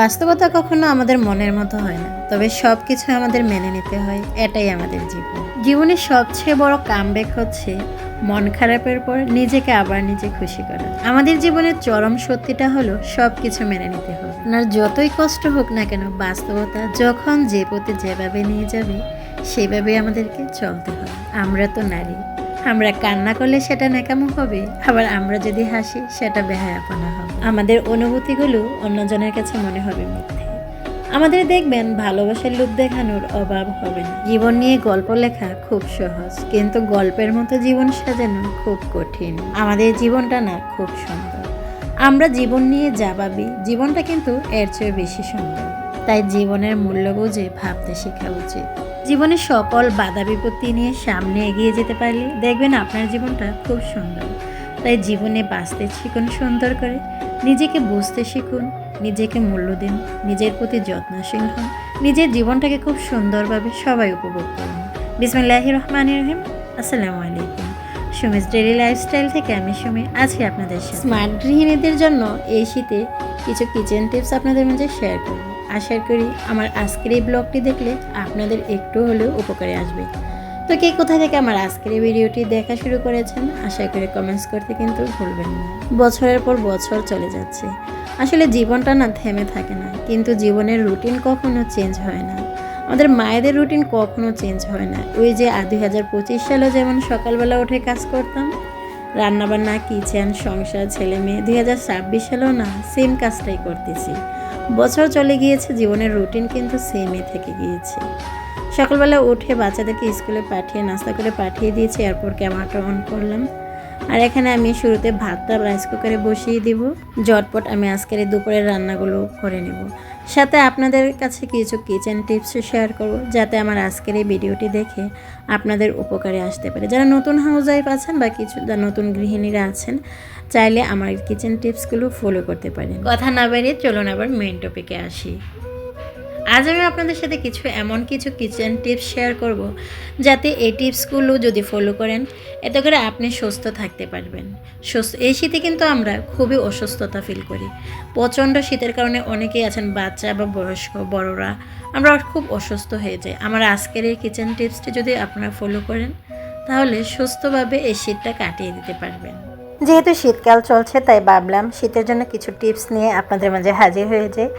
বাস্তবতা কখনো আমাদের মনের মতো হয় না। তবে সব কিছু আমাদের মেনে নিতে হয়, এটাই আমাদের জীবন। জীবনের সবচেয়ে বড় কামব্যাক হচ্ছে মন খারাপের পর নিজেকে আবার নিজে খুশি করা। আমাদের জীবনের চরম সত্যিটা হলো সব কিছু মেনে নিতে হবে। আপনার যতই কষ্ট হোক না কেন, বাস্তবতা যখন যে পথে যেভাবে নিয়ে যাবে, সেভাবে আমাদেরকে চলতে হবে। আমরা তো নারী। আমরা কান্না করলে সেটা ন্যাকামো হবে, আবার আমরা যদি হাসি, সেটা বেহায়াপনা হবে। আমাদের অনুভূতিগুলো অন্যজনের কাছে মনে হবে মিথ্যে। আমাদের দেখবেন ভালোবাসার লোভ দেখানোর অভাব হবে না। জীবন নিয়ে গল্প লেখা খুব সহজ, কিন্তু গল্পের মতো জীবন সাজানো খুব কঠিন। আমাদের জীবনটা না খুব সুন্দর। আমরা জীবন নিয়ে যা ভাবি, জীবনটা কিন্তু এর চেয়ে বেশি সুন্দর। তাই জীবনের মূল্য বুঝে ভাবতে শেখা উচিত। জীবনের সকল বাধা বিপত্তি নিয়ে সামনে এগিয়ে যেতে পারলে দেখবেন আপনার জীবনটা খুব সুন্দর। তাই জীবনে বাঁচতে শিখুন সুন্দর করে। নিজেকে বুঝতে শিখুন, নিজেকে মূল্য দিন, নিজের প্রতি যত্নশীল হন, নিজের জীবনটাকে খুব সুন্দরভাবে সবাই উপভোগ করুন। বিসমিল্লাহ রহমান রহিম। আসসালামু আলাইকুম। সুমিস ডেলি লাইফস্টাইল থেকে আমি সুমি, আছি আপনাদের সাথে। স্মার্ট গৃহিণীদের জন্য এই শীতে কিছু কিচেন টিপস আপনাদের মাঝে শেয়ার করব। আশা করি আমার আজকের এই ব্লগটি দেখলে আপনাদের একটু হলেও উপকারে আসবে। তো কে কোথা থেকে আমার আজকের এই ভিডিওটি দেখা শুরু করেছেন, আশা করি কমেন্টস করতে কিন্তু ভুলবেন না। বছরের পর বছর চলে যাচ্ছে। আসলে জীবনটা না থেমে থাকে না, কিন্তু জীবনের রুটিন কখনো চেঞ্জ হয় না। আমাদের মায়েদের রুটিন কখনো চেঞ্জ হয় না। ওই যে দুই হাজার পঁচিশ সালে যেমন সকালবেলা উঠে কাজ করতাম, রান্নাবান্না, কিচেন, সংসার, ছেলে মেয়ে, দুই হাজার ছাব্বিশ সালেও না সেম কাজটাই করতেছি। বছর চলে গিয়েছে, জীবনের রুটিন কিন্তু সেমই থেকে গিয়েছে। সকালবেলা উঠে বাচ্চাদেরকে স্কুলে পাঠিয়ে, নাস্তা করে পাঠিয়ে দিয়েছি, এরপর ক্যামেরাটা অন করলাম। আর এখানে আমি শুরুতে ভাতটা রাইস কুকারে বসিয়ে দিব। জটপট আমি আজকের দুপুরের রান্নাগুলো করে নেব। সাথে আপনাদের কাছে কিছু কিচেন টিপস শেয়ার করব যাতে আমার আজকের এই ভিডিওটি দেখে আপনাদের উপকারে আসতে পারে। যারা নতুন হাউস ওয়াইফ আছেন বা কিছু, যারা নতুন গৃহিণীরা আছেন, চাইলে আমার কিচেন টিপসগুলো ফলো করতে পারেন। কথা না বেরিয়ে চলুন আবার মেন টপিকে আসি। আজ আমি আপনাদের সাথে কিছু এমন কিছু কিচেন টিপস শেয়ার করব যাতে এই টিপসগুলো যদি ফলো করেন, এতে করে আপনি সুস্থ থাকতে পারবেন। সুস্থ এই শীতে কিন্তু আমরা খুবই অসুস্থতা ফিল করি। প্রচণ্ড শীতের কারণে অনেকেই আছেন বাচ্চা বা বয়স্ক, বড়রা। আমরা খুব অসুস্থ হয়ে যাই। আমার আজকের এই কিচেন টিপসটি যদি আপনারা ফলো করেন, তাহলে সুস্থভাবে এই শীতটা কাটিয়ে দিতে পারবেন। যেহেতু শীতকাল চলছে, তাই ভাবলাম শীতের জন্য কিছু টিপস নিয়ে আপনাদের মাঝে হাজির হয়ে যায়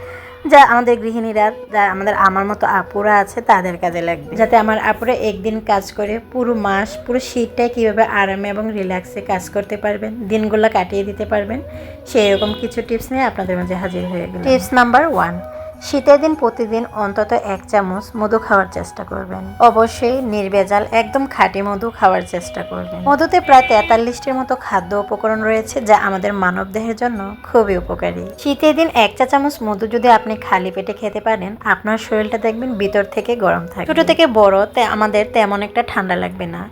যা আমাদের গৃহিণীরা, যা আমাদের আমার মতো আপুরা আছে, তাদের কাজে লাগবে। যাতে আমার আপুরা একদিন কাজ করে পুরো মাস, পুরো শীতটাই কীভাবে আরামে এবং রিল্যাক্সে কাজ করতে পারবেন, দিনগুলো কাটিয়ে দিতে পারবেন সেই রকম কিছু টিপস নিয়ে আপনাদের মাঝে হাজির হয়ে গেল টিপস নাম্বার ওয়ান শীতের দিন প্রতিদিন অন্তত এক চামচ মধু খাওয়ার চেষ্টা করবেন। অবশ্যই নির্ভেজাল, একদম খাঁটি মধু খাওয়ার চেষ্টা করবেন। মধুতে প্রায় তেতাল্লিশটির মতো খাদ্য উপকরণ রয়েছে যা আমাদের মানব দেহের জন্য খুবই উপকারী। শীতের দিন এক চা চামচ মধু যদি আপনি খালি পেটে খেতে পারেন, আপনার শরীরটা দেখবেন ভিতর থেকে গরম থাকে ছোট থেকে বড় আমাদের তেমন একটা ঠান্ডা লাগবে না।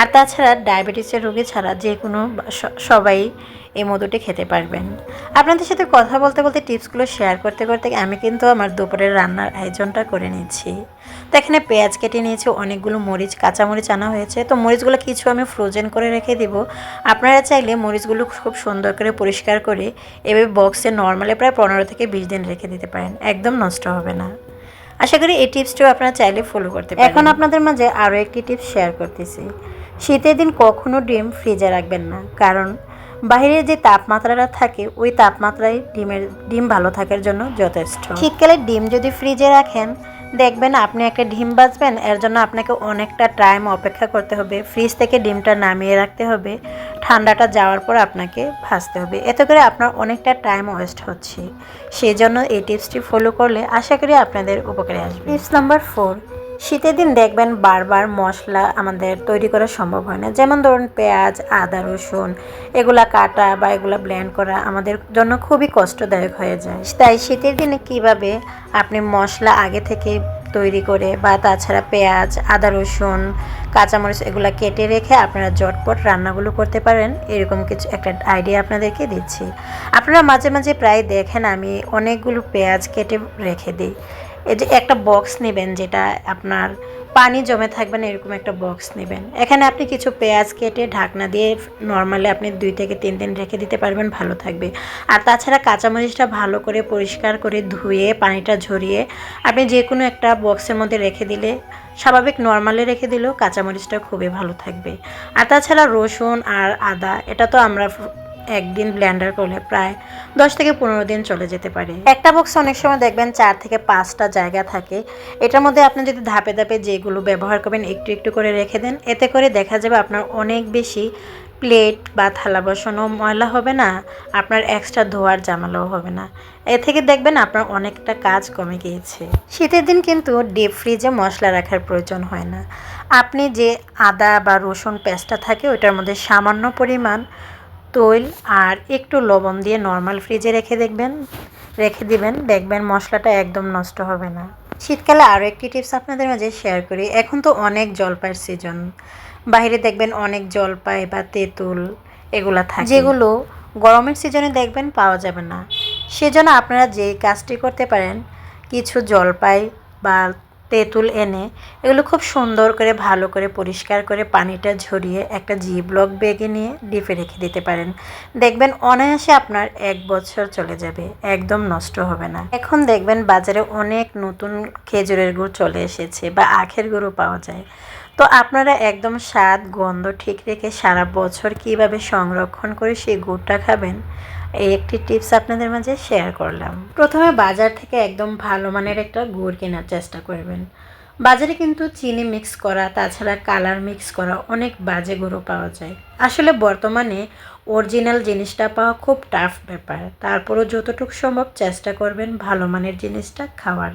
আর তাছাড়া ডায়াবেটিসের রোগী ছাড়া যে কোনো সবাই এই মধুটি খেতে পারবেন। আপনাদের সাথে কথা বলতে বলতে টিপসগুলো শেয়ার করতে করতে আমি কিন্তু আমার দুপুরের রান্নার আয়োজনটা করে নিচ্ছি তো এখানে পেঁয়াজ কেটে নিয়েছি, অনেকগুলো মরিচ কাঁচা মরিচ আনা হয়েছে। তো মরিচগুলো কিছু আমি ফ্রোজেন করে রেখে দিব। আপনারা চাইলে মরিচগুলো খুব সুন্দর করে পরিষ্কার করে এভাবে বক্সে নর্মালে প্রায় পনেরো থেকে বিশ দিন রেখে দিতে পারেন। একদম নষ্ট হবে না। আশা করি এই টিপসটিও আপনারা চাইলে ফলো করতে পারেন। এখন আপনাদের মাঝে আরও একটি টিপস শেয়ার করতেছি। শীতের দিন কখনো ডিম ফ্রিজে রাখবেন না। কারণ বাইরের যে তাপমাত্রাটা থাকে ওই তাপমাত্রায় ডিমের ডিম ভালো থাকার জন্য যথেষ্ট। শীতকালে ডিম যদি ফ্রিজে রাখেন দেখবেন আপনি একটা ডিম বাজবেন এর জন্য আপনাকে অনেকটা টাইম অপেক্ষা করতে হবে। ফ্রিজ থেকে ডিমটা নামিয়ে রাখতে হবে ঠান্ডাটা যাওয়ার পর আপনাকে ভাজতে হবে। এতে করে আপনার অনেকটা টাইম ওয়েস্ট হচ্ছে। সেই জন্য এই টিপসটি ফলো করলে আশা করি আপনাদের উপকারে আসবে। টিপস নাম্বার ফোর শীতের দিন দেখবেন বারবার মশলা আমাদের তৈরি করা সম্ভব হয় না। যেমন ধরুন পেঁয়াজ, আদা, রসুন, এগুলা কাটা বা এগুলা ব্লেন্ড করা আমাদের জন্য খুবই কষ্টদায়ক হয়ে যায়। তাই শীতের দিনে কীভাবে আপনি মশলা আগে থেকে তৈরি করে বা তাছাড়া পেঁয়াজ, আদা, রসুন, কাঁচামরিচ এগুলো কেটে রেখে আপনারা জটপট রান্নাগুলো করতে পারেন, এরকম কিছু একটা আইডিয়া আপনাদেরকে দিচ্ছি। আপনারা মাঝে মাঝে প্রায় দেখেন আমি অনেকগুলো পেঁয়াজ কেটে রেখে দিই। এই যে একটা বক্স নেবেন যেটা আপনার পানি জমে থাকবে না, এরকম একটা বক্স নেবেন। এখানে আপনি কিছু পেঁয়াজ কেটে ঢাকনা দিয়ে নর্মালি আপনি দুই থেকে তিন দিন রেখে দিতে পারবেন, ভালো থাকবে। আর তাছাড়া কাঁচামরিচটা ভালো করে পরিষ্কার করে ধুয়ে, পানিটা ঝরিয়ে আপনি যে কোনো একটা বক্সের মধ্যে রেখে দিলে স্বাভাবিক নর্মালি রেখে দিলেও কাঁচামরিচটা খুবই ভালো থাকবে। আর তাছাড়া রসুন আর আদা, এটা তো আমরা একদিন ব্লেন্ডার করলে প্রায় দশ থেকে পনেরো দিন চলে যেতে পারে। একটা বক্স অনেক সময় দেখবেন চার থেকে পাঁচটা জায়গা থাকে। এটার মধ্যে আপনি যদি ধাপে ধাপে যেগুলো ব্যবহার করবেন একটু একটু করে রেখে দেন, এতে করে দেখা যাবে আপনার অনেক বেশি প্লেট বা থালা বসানো ময়লা হবে না, আপনার এক্সট্রা ধোয়ার জামালাও হবে না। এ থেকে দেখবেন আপনার অনেকটা কাজ কমে গিয়েছে। শীতের দিন কিন্তু ডিপ ফ্রিজে মশলা রাখার প্রয়োজন হয় না। আপনি যে আদা বা রসুন পেস্টটা থাকে ওটার মধ্যে সামান্য পরিমাণ তৈল আর একটু লবণ দিয়ে নর্মাল ফ্রিজে রেখে দেখবেন, রেখে দিবেন। দেখবেন মশলাটা একদম নষ্ট হবে না। শীতকালে আরও একটি টিপস আপনাদের মাঝে শেয়ার করি। এখন তো অনেক জলপাইয়ের সিজন বাইরে দেখবেন অনেক জলপাই বা তেঁতুল এগুলা থাকে। যেগুলো গরমের সিজনে দেখবেন পাওয়া যাবে না। সেজন্য আপনারা যে কাজটি করতে পারেন, কিছু জলপাই বা তেঁতুল এনে এগুলো খুব সুন্দর করে, ভালো করে, পরিষ্কার করে পানিটা ঝরিয়ে একটা জি ব্লক ব্যাগে নিয়ে ডিপে রেখে দিতে পারেন। দেখবেন অনায়াসে আপনার এক বছর চলে যাবে, একদম নষ্ট হবে না। এখন দেখবেন বাজারে অনেক নতুন খেজুরের গুড় চলে এসেছে বা আখের গুঁড়ো পাওয়া যায়। তো আপনারা একদম স্বাদ, গন্ধ ঠিক রেখে সারা বছর কীভাবে সংরক্ষণ করে সেই গুড়টা খাবেন, এই একটি টিপস আপনাদের মাঝে শেয়ার করলাম। প্রথমে বাজার থেকে একদম ভালো মানের একটা গুড় কেনার চেষ্টা করবেন। বাজারে কিন্তু চিনি মিক্স করা, তাছাড়া কালার মিক্স করা অনেক বাজে গুঁড়ো পাওয়া যায়। আসলে বর্তমানে অরিজিনাল জিনিসটা পাওয়া খুব টাফ ব্যাপার। তারপরও যতটুকু সম্ভব চেষ্টা করবেন ভালো মানের জিনিসটা খাওয়ার।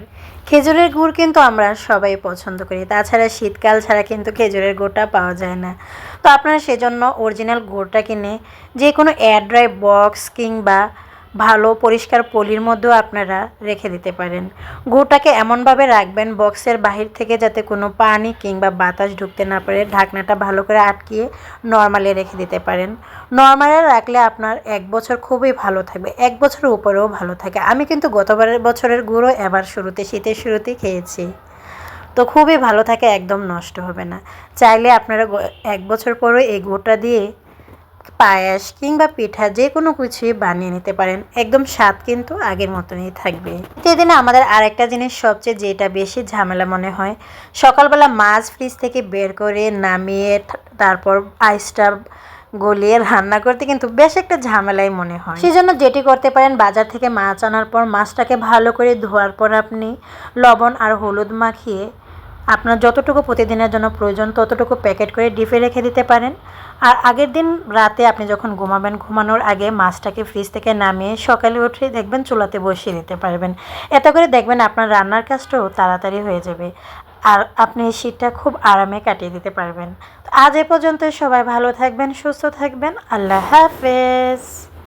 খেজুরের গুড় কিন্তু আমরা সবাই পছন্দ করি। তাছাড়া শীতকাল ছাড়া কিন্তু খেজুরের গুড়টা পাওয়া যায় না। তো আপনারা সেজন্য অরিজিনাল গুড়টা কিনে যে কোনো এয়ার ড্রাই বক্স কিংবা ভালো, পরিষ্কার পলির মধ্যেও আপনারা রেখে দিতে পারেন। গুড়টাকে এমনভাবে রাখবেন বক্সের বাহির থেকে যাতে কোনো পানি কিংবা বাতাস ঢুকতে না পারে। ঢাকনাটা ভালো করে আটকিয়ে নর্মালে রেখে দিতে পারেন। নর্মালে রাখলে আপনার এক বছর খুবই ভালো থাকবে। এক বছরের উপরেও ভালো থাকে। আমি কিন্তু গতবারের বছরের গুঁড়ো এবার শুরুতে, শীতের শুরুতেই খেয়েছি। তো খুবই ভালো থাকে, একদম নষ্ট হবে না। চাইলে আপনারা এক বছর পরেও এই গুড়টা দিয়ে পায়েস কিংবা পিঠা যে কোনো কিছুই বানিয়ে নিতে পারেন। একদম স্বাদ কিন্তু আগের মতনই থাকবে। সেদিনে আমাদের আরেকটা জিনিস সবচেয়ে যেটা বেশি ঝামেলা মনে হয়, সকালবেলা মাছ ফ্রিজ থেকে বের করে নামিয়ে তারপর আইসটা গলিয়ে রান্না করতে কিন্তু বেশ একটা ঝামেলাই মনে হয়। সেই জন্য যেটি করতে পারেন, বাজার থেকে মাছ আনার পর মাছটাকে ভালো করে ধোয়ার পর আপনি লবণ আর হলুদ মাখিয়ে আপনার যতটুকু প্রতিদিনের জন্য প্রয়োজন ততটুকু প্যাকেট করে ডিপে রেখে দিতে পারেন। আর আগের দিন রাতে আপনি যখন ঘুমাবেন, ঘুমানোর আগে মাছটাকে ফ্রিজ থেকে নামিয়ে সকালে উঠে দেখবেন চুলাতে বসিয়ে দিতে পারবেন। এতে করে দেখবেন আপনার রান্নার কাজটাও তাড়াতাড়ি হয়ে যাবে আর আপনি শীতটা খুব আরামে কাটিয়ে দিতে পারবেন। আজ এ পর্যন্ত সবাই ভালো থাকবেন, সুস্থ থাকবেন। আল্লাহ হাফেজ।